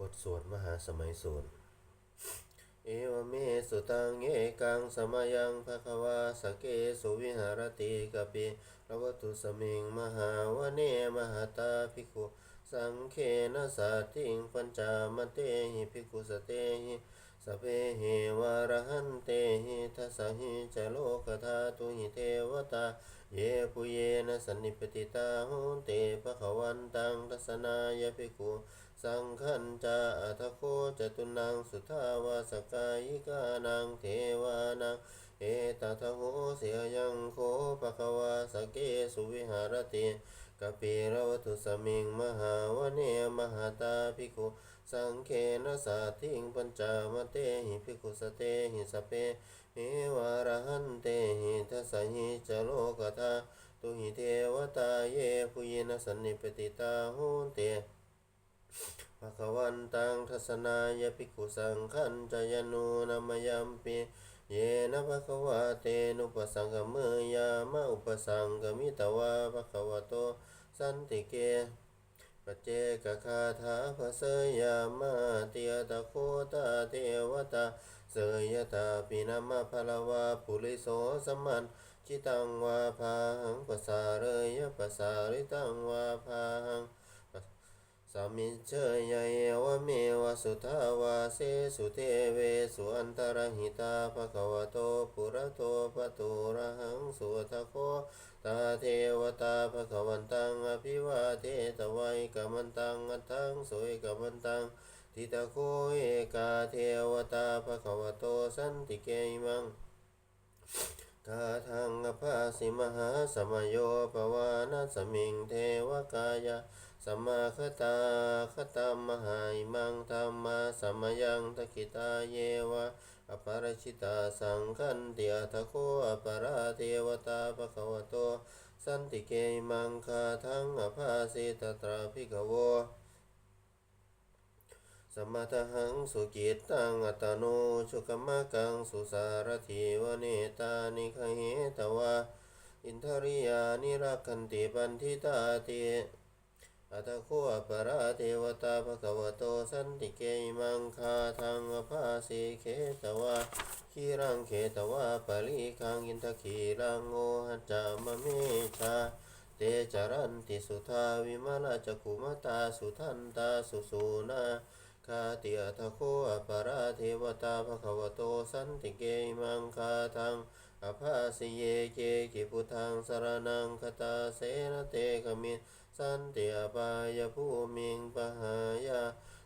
บทสวดมหาสมัยสูตรเอวเมสุตังเอกังสมัยังภควาสเกสุวิหารติกปิระวตุสมิงมหาวเนมหาตาภิกขุสังเคนะสัตติงปัญจามเตหิภิกขุสเตหิสเพหิวารหันเตหิทัสสหิจโลกธาตุหิเทวตา เยปุเยนะสันนิปติตาหุเตภะควันตังทัสนายภิกขุสังขันจาอัทโคจตุนังสุทาวาสกายิกานังเทวานังเอตทะโหเสียยังโคภะคะวาสเกสุวิหารติกปิรวตุสมิงมหาวเนมหาตาภิกขุสังเคนะสาทิงปัญจามเตหิภิกขุสเตหิสเพ เอวารหันเตหิทัสสหิจโลกธาตุหิเทวตาเยปุยนะสันนิปติตาหุเตภะคะวันตังทัสนายภิกขุสังขันจายานูนามยัมปิเยนะภะคะวะเตนุปสังกเมยามะอุปสังกมิตวะภะคะวะโตสันติเกปเจกคาถาภะเสยามาเตียตะโคตาเทวตา เสยตาปินามะภะละวะปุริโสสมมันจิตังวาภาหังปัสสาเรยะปัสสาริตังวาภาหังสามิเชยเยวเมวสุทาวาเสสุเทเวสุอันตรหิตาภะควโตปุระโตปะตุระหังสุทโคตาเทวตาภะควันตังอภิวาเทตวัยกะมันตังอัตังสวยกะมันตัง ทิตะโคเอกาเทวตาภควโตสันติเกอิมังกาทังอภาสิมหาสมโยปวานาสมิงเทวกายะสมาคตาคตามหาอิมังธรรมาสมายังตะกิตาเยวะอปรชิตาสังคันตียทะโคอปราเทวตาภควโตสันติเกมังคาทังอภาสิตตราภิกโว สมมาทหังสุกิตตังอัตโนชุกมะกังสุสารถิวเนตานิคเหตวะอินทริยานิรักขันติปันทิตาติอัตโคอปราเทวตาภะคะวโตสันติเกมังคาทังอภาสิเขตวะขีรังเขตวะปะริคังอินทขีรังโอหัจามะเมชาเตจารันติสุทาวิมาลาจกขุมตาสุทันตาสุสูนา คาติอัตโคอปราเทวตาภะคะวะโตสันติเกมังคาทังอภาสิเยเกกิพุทังสารนังคตาเสนะเตขมิสันติอปายภูมิงปะหายา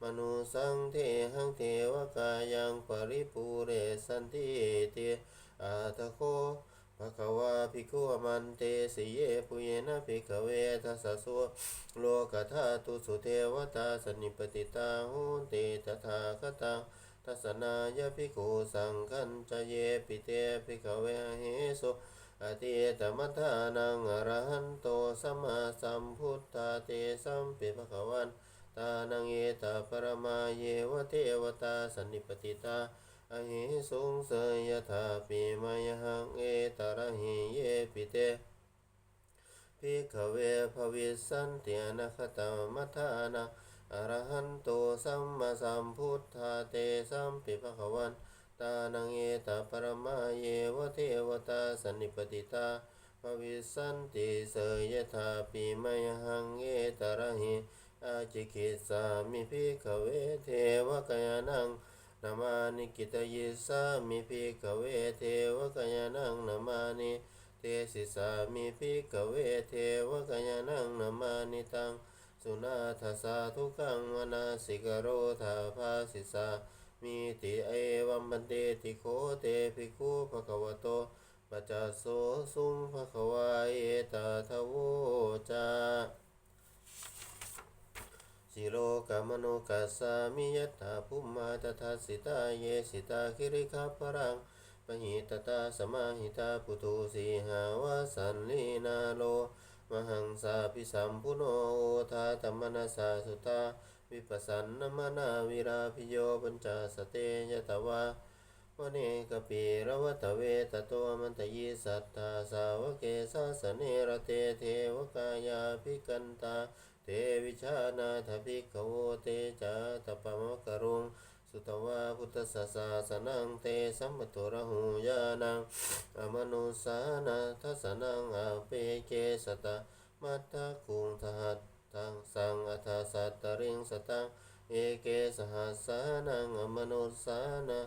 มนุสังเทหังเทวกายังปริปูเรสันติเตอาตโค ภะคะวะภิกขุมันเตสิเยปุเยนะภิกขเวทัสสะโสโลกธาตุสุเทวตาสนิปติตาหุนติตถาคตังทัสสนายภิกขุสังคัญจเยปิเตภิกขเวเหโสอติตมัฏฐานังอรหันโตสัมมาสัมพุทธาเตสัมปิภะคะวันตานังเอตาปรมาเยวเทวตาสนิปติตา อหิสุงเสยยถาปิมยหังเอตระหิเยปิเตภิกขเวภวิสันติอนาคตมัทานาอรหันโตสัมมาสัมพุทธาเตสัมปิภะคะวันตานังเอตปรมาเยวเทวตาสนิปติตาภวิสันติเสยยถาปิมยหังเอตระหิอาจิกิสามิภิกขเวเทวกานัง นามานิกิตยิสามิภิกขเวเทวกานังนามานิเทศิสามิภิกขเวเทวกานังนามานิตังสุนาทสาทุกังวนาสิกโรธาภาสิสามิติเอวัมบันเตติโคเตภิกขุภะคะวะโตปจจสโสสุงภะคะวะเอตาทโวจา สิโลกามโนกัสสามิยัตถาภุมมาตถาสิตาเยสิตาคิริคัปรังปหิตตาสมาหิตาปุตุสีหาวาสันลีนาโล มหังสาพิสัมพุโนโอทาธรรมนาสาสุตาวิปัสสันนมนาวิราพิโยปัญจสเตยตวะวเนกปีระวัตเวตโตมันตยิสัทธาสาวเกสาสเนระเตเทวกายาภิกันตา เทเตวิชานาถภิกขโวเตจาตปมกรุงสุตวาพุทธสสาสนังเตสัมปตุระหูยานังอมนุสานาทัสนังอาเปเกสตะมัตตะคุงทัตตังสังอัฏฐสัตตริงสตังเอเกสหัสสานังอมนุสานา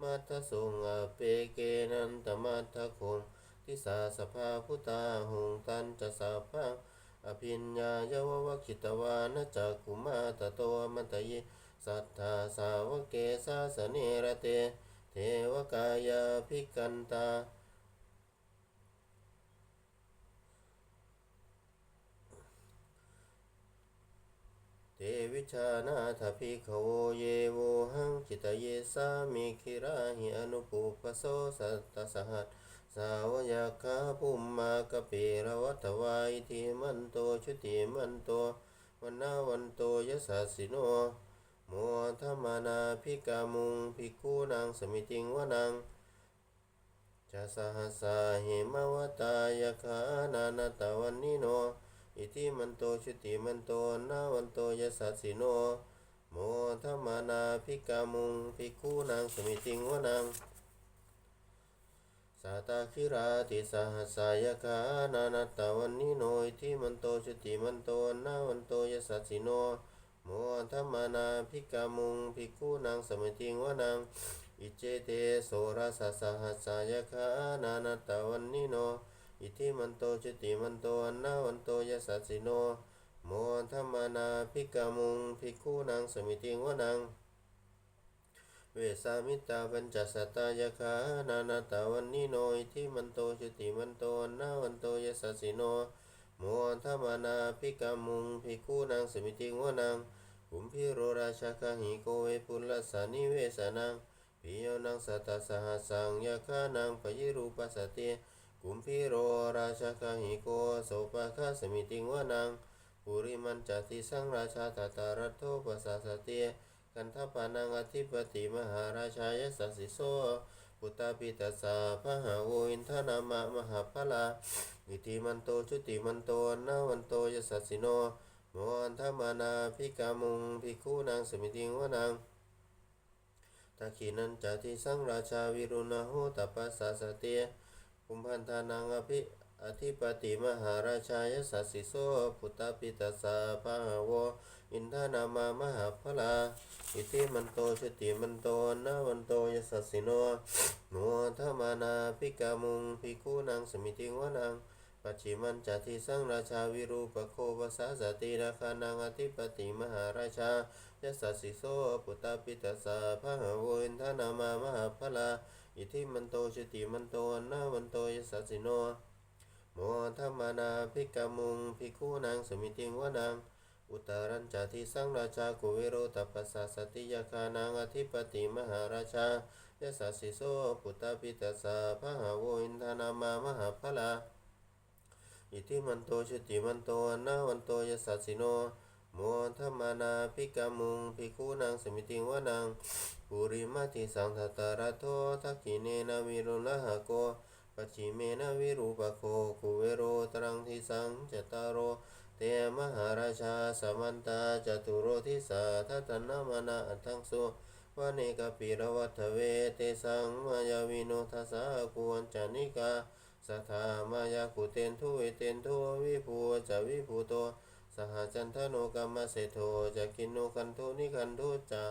มัตตสุงอาเปเกนันตมัตตคุงทิสาสภาพุตาหงตันจะสัพพัง อภิญญายววคิตวานะจักขุมาตโตมันตยิสัทธาสาวเกสาสเนระเต เทวกายาภิกันตาเตวิชานาถภิกขโวเยโวหังจิตเยสามิคิราหิอนุปุปโสสัตตสหัส สาวยาคาภุมมากะปิรวัตวายทิมันโตชุติมันโตวันนาวันโตยสัสสิโนโมธรรมานาภิกามุงภิกขุนางสมิติงวนังจะสหสสาหิมวตายาคานานาตาวันนิโน อิทิมันโตชุติมันโตนาวันโตยสัสสิโน โมธรรมานาภิกามุงภิกขุนางสมิติงวนัง สาตาคิราติสหัสสายาคานานาตาวันนิโนอิทิมันโตชุติมันโตนาวันโตยสัสสิโนโมธรรมนาภิกามุงภิกขุนางสมิติงวนังอิเจเตโสราสสหัสายคานานาตาวันนิโนอิทิมันโตจุติมันโตนาวันโตยสัสสิโนโมธรรมนาภิกามุงภิกขุนางสมิติงวนัง เวสามิตาปัญจสัตตายคานานาตาวันนิโนอิทิมันโตจุติมันโตนาวันโตยสัสสิโนโมธรรมานาภิกามุงภิกขุนางสมิติงวนังกุมพิโรราชาคาหิโกเวปุลสานิเวสานังปิโยนังสัตตสหสังยาคานังปยิรูปัสสติกุมพิโรราชาคาหิโกโสปะคาสมิติงวนังปุริมันจติสังราชาตตารัตโทปัสสสติ กันทปานังอธิปติมหาราชายสัสสิโสปุตตาปิตัสสะพะหาโวอินทนามะมหาพลาอิติมันโตชุติมันโตนาวันโตยสัสสิโนโมอันธมานาภิกามุงภิกขุนางสมิติงวนังทักขินันจติสังราชาวิรุณโหตปัสสะสเตคุมพันธานังอภิ อธิปติมหาราชายสัสสิโสพุตตปิตัสสะพะหาวอินทนามามหาพลาอิติมันโตชติมันโตนาวันโตยสัสสิโนโมธมานาภิกามุงภิกขุนางสมิติวนังปัจฉิมันจติสังราชาวิรูปโคภาษาสติราคานังอธิปติมหาราชายสัสสิโสปุตตปิตัสสะพะหาวอินทนามามหาพลาอิทิมันโตชติมันโตนาวันโตยสัสสิโน โมธรรมานาภิกมุงภิกขุนางสมิติงวนังอุตารัญจติสังราชากุเวโรตปัสสะสติยาคานังอธิปติมหาราชายสัสสิโสปุตตปิตัสสะพะหาโวอินทนามามหาพลาอิทิมันโตชุติมันโตนาวันโตยสัสสิโนโมธรรมานาภิกมุงภิกขุนางสมิติงวนังปุริมาติสังทตาระโททักขิเนนาวิรุณหะโก ปัจฉิเมนะวิรูปโคกุเวโรตรังทิสังจตารโรเตมหาราชาสมันตาจตุโรทิสาทัตนามานาอัตถังสุวเนกปิรวัตเวเตสังมายาวิโนทัสสะกุวันจานิกาสัทธามายาคุเตนทุเวเตนทุวิภูจะวิภูโต สหจันทโนกรรมเสโทจะกินโนคันโทนิคันโทจะ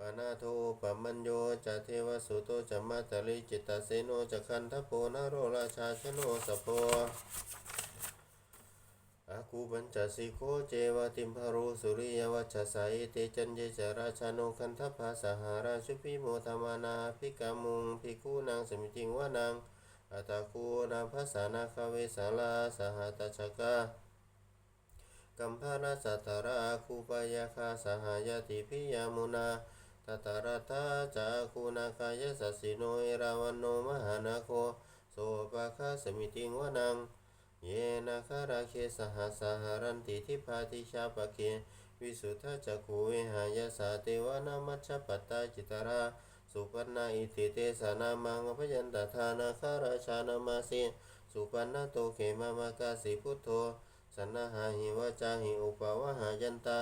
ปานาโทปมัญโยจะเทวสุโตจะมาตริจิตตเสโนจะคันทโพนโรราชาชโนสปโพอาคูบัญจสิโคเจวติมพารุสุริยวัชสายเตจันเยจราชาโนคันทภาสหาราชุพิโมธรรมานาภิกามุงภิกขุนางสมิจิงวานังอัตาคูนาภาษานาคาเวสาลาสหัตชกากัมภาราสัตราคูปายาคาสหายาติพิยามุนา ตตราตาจาคูนาคายสัสสิโนเอราวันโนมหานาโคโสปะคาสมิติงวนัง เยนาคาราเคสหสหารันติทิพาติชาปะเควิสุทธจักขูเวหายาสาเตวานามัชปัตตาจิตราสุปันนาอิติเตสานามังอภยันตทานาคาราชานามาสิสุปันนาโตเขมามากาสิพุทโธสนาหาหิวจาหิอุปาวหายันตา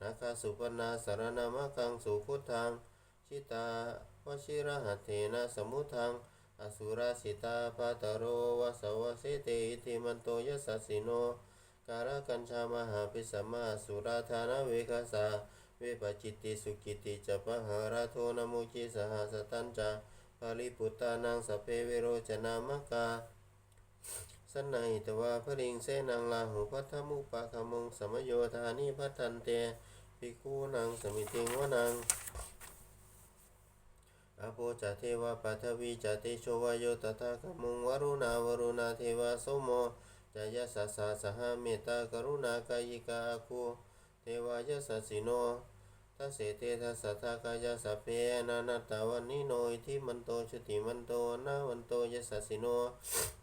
นาคาสุปนาสารนามะคังสุพุทธัง ชิตาวชิระหัตเถนะสมุทัง อสุราสิตาปาตโรวสวะเสเตอิติมันโตยสัสสิโน การกัญชามหาปิสมาสุราธานาเวคาสาเวปจิตติสุกิติจะปะหาราโทนมุจิสหสตัญจาปาลิปุตตานังสพเพเวโรจนามกา สนายตวาพริงเสนังลาหุพัทธมุปะขมงสมโยธานิพัทันเตภิกขุนังสมิติงวนังอโปจเทวปัทวีจเตโชวายโยตถาคมุงวรุณาวรุณาเทวสมโมจายสสสะสหเมตตากรุณากายิกาคูเทวายสัสสิโน ทัสเสเตทัสสะทากายสัพเพนานาตาวันนิโนอิทิมันโตชุติมันโตนาวันโตยสัสสิโน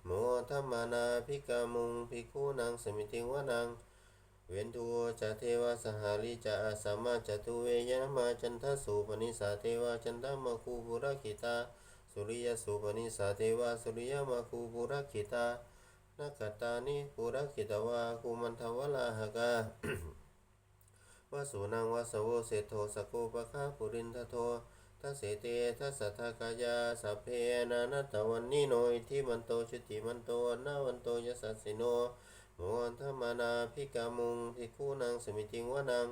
โมทัมมานาภิกามุงภิกขุนังสมิติวนังเวนทูจะเทวสหาริจะอาสามาจะตุเวยนมาจันทสุปนิสาเทวจันทมคูปุระกิตาสุริยสุปนิสาเทวสุริยมคูปุระกิตานักตานิปุระกิตวาคุมันทวลาหกา วสุนังวสโวเสโทสกโกปะคาปุรินทโททัสเสเตทัสสะทกายาสัพเพนานัตตวันนิโนอิทิมันโตชุติมันโตนาวันโตยสัสสิโนโมอันธมานาภิกามุงภิกขุนังสมิติงวนัง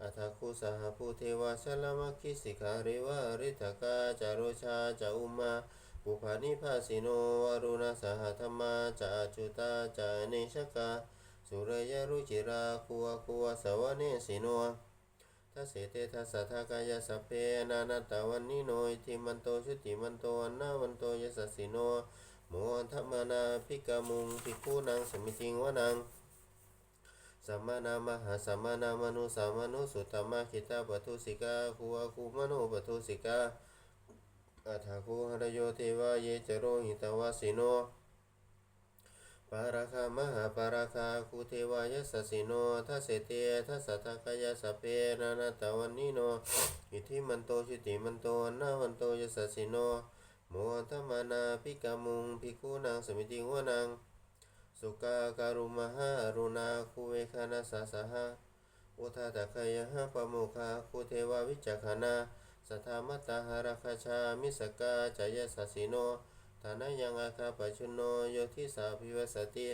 อัฏฐคุสหภูเทวาชลมัคคิสิกาเรวะริทกาจารุชาจาอุมาปุภานิภาสิโนวารุณสหธรรมาจาจุตาจาเนชกา สุรยรุจิราคุวคุวสวเนสิโนทัสเสเตทัสสะทากายสัพเพนานาตาวันนิโนอิทิมันโตชุติมันโตอันนาวันโตยสัสสิโนโมอันธมานาภิกามุงภิกขุนังสมิติงวนังสัมมานามหาสัมมานามนุสัมมนุสุตตมะคิตาปทุสิกาคูอาคูมโนปทุสิกาอัฏฐคูหรโยเทวาเยจโรหิตวาสิโน ปาราคามหาปาราคาคูเทวายสัสสิโนทัสเสเตทัสสะทากายสเพนานาตวันนิโน อิทิมันโตชิติมันโตนาวันโตยสัสสิโนโมทัมมนาภิกามุงภิกุนังสมิติงวนังสุกาการุมหารุณาคูเวคานาสาสหะอุทาตะคยหะปโมคาคูเทวาวิจักขณาสัทธามัตตาหาราคาชามิสกาจายสัสสิโน ฐานะยังอาคาปชุนโนโยทิสาภิวสติ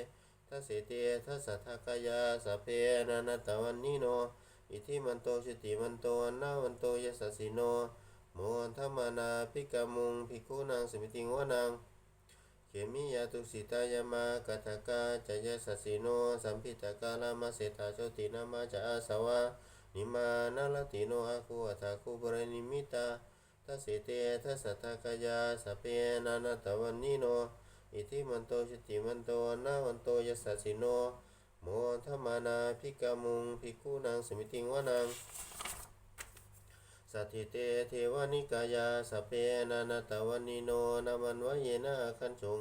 ทัสเสเตทัสสะทกายาสเพนานาตวันนิโน อิทิมันโตชุติมันโตอันนาวันโตยสัสสิโนโมอันธมานาภิกามุงภิกขุนังสมิติงวนังเขมิยาตุสิตายามากตากาจายสัสสิโนสัมพิตากาลามาเสตาโชตินามาจาอาสวะนิมานาลติโนอาคูอัตาคูบรนิมิตา ทัสเสเตทัสสะทกายาสเพนานาตวันนิโน อิทิมันโตชติมันโตนาวันโตยสัสสิโน โมธมานาภิกามุงภิกขุนังสมิติงวานังสัทธิเตเทวานิกายาสเพนานาตวันนิโนนามันวะเยนะคันจง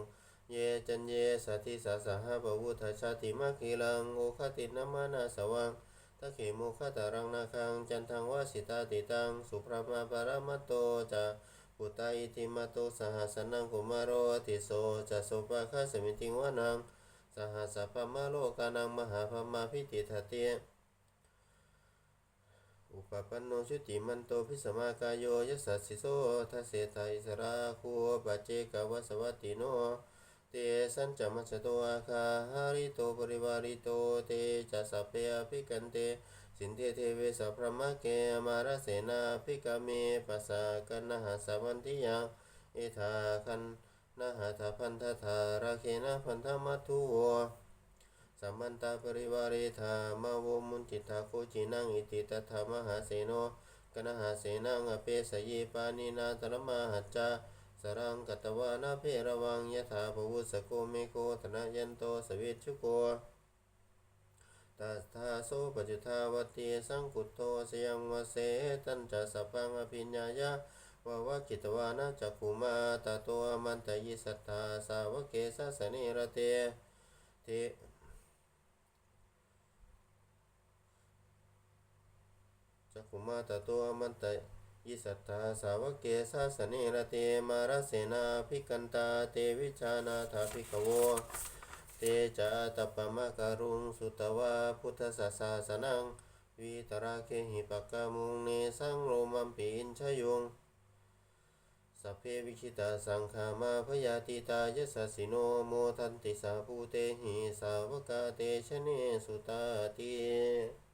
เยจันเยสัทธิสาสหะปวุทธชาติมาคีลังโอคตินามานาสวัง ตะเขโมคตารังนาคังจันทังวาสิตาติตัง สุพรมาปรมัตโตจะปุตตาอิติมาโตสหัสนังกุมารโรอติโสจะโสปะคาสมิติงวานัง สหัสสะปะมาโลกานังมหาพมาพิติทัตเตอุปปันโนชุติมันโตพิสมากายโยยสัสสิโสทัสเสตาอิสราคูปัจเจกวัสวัตติโน เตสัญจมัจโตอาคาหาริโตปริวาริโตเตจัสสเปอภิกันเตสินเทเทเวสัพพมะเกมาราเสนาภิกาเมปัสสะกันนหาสาวันติยังเอธาคันนหาทาพันธทาราเคนะพันธมัทุวสัมมันตาปริวาริธามาวมุนจิตาโคจินังอิติตถามหาเสโนกนหาเสนังอเปสยีปานินาตระมาหัจจา รังกัตวานาเพระวังยะถาภวุสโกเมโกธนยันโตสวชชุโกตัสทาโสปจุทาวตีสังกุตโตสยังวเสตันจะสัพังอภิญญายะวาวะกิตวานาจักขุมาตาโตอมันตยิสัทธาสาวกเกสสเนระเตเทจักขุมาตตัวมันตย สัทธาสาวกเกสาสเนระเตมาราเสนาภิกันตาเตวิชานาถาภิกขโวเตจะตปปมะการุงสุตวาพุทธสสาสนังวิตราเคหิปกามุงเนสังโรมัมปินชยุงสัพเพวิชิตาสังขามาพยาติตายสสสิโนโมทันติสาภูเตหิสาวกาเตชะเนสุตาติ